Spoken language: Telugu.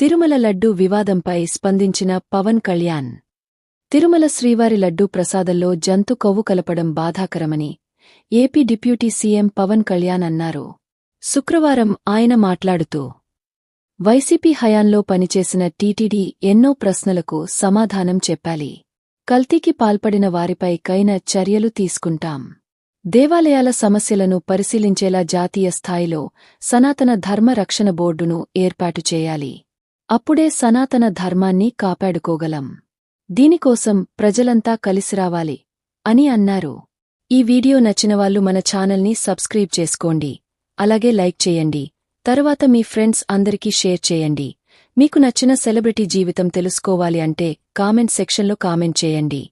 తిరుమల లడ్డూ వివాదంపై స్పందించిన పవన్ కళ్యాణ్. తిరుమల శ్రీవారి లడ్డూ ప్రసాదంలో జంతు కొవ్వు కలపడం బాధాకరమని AP deputy CM Pawan Kalyan అన్నారు. శుక్రవారం ఆయన మాట్లాడుతూ వైసీపీ హయాంలో పనిచేసిన టీటీడీ ఎన్నో ప్రశ్నలకు సమాధానం చెప్పాలి. కల్తీకి పాల్పడిన వారిపై కైన చర్యలు తీసుకుంటాం. దేవాలయాల సమస్యలను పరిశీలించేలా జాతీయ స్థాయిలో సనాతన ధర్మ రక్షణ బోర్డును ఏర్పాటు చేయాలి. అప్పుడే సనాతన ధర్మాన్ని కాపాడుకోగలం. దీనికోసం ప్రజలంతా కలిసిరావాలి అని అన్నారు. ఈ వీడియో నచ్చినవాళ్ళు మన ఛానల్ని సబ్స్క్రైబ్ చేసుకోండి. అలాగే లైక్ చేయండి. తరువాత మీ ఫ్రెండ్స్ అందరికీ షేర్ చేయండి. మీకు నచ్చిన సెలబ్రిటీ జీవితం తెలుసుకోవాలి అంటే కామెంట్ సెక్షన్లో కామెంట్ చేయండి.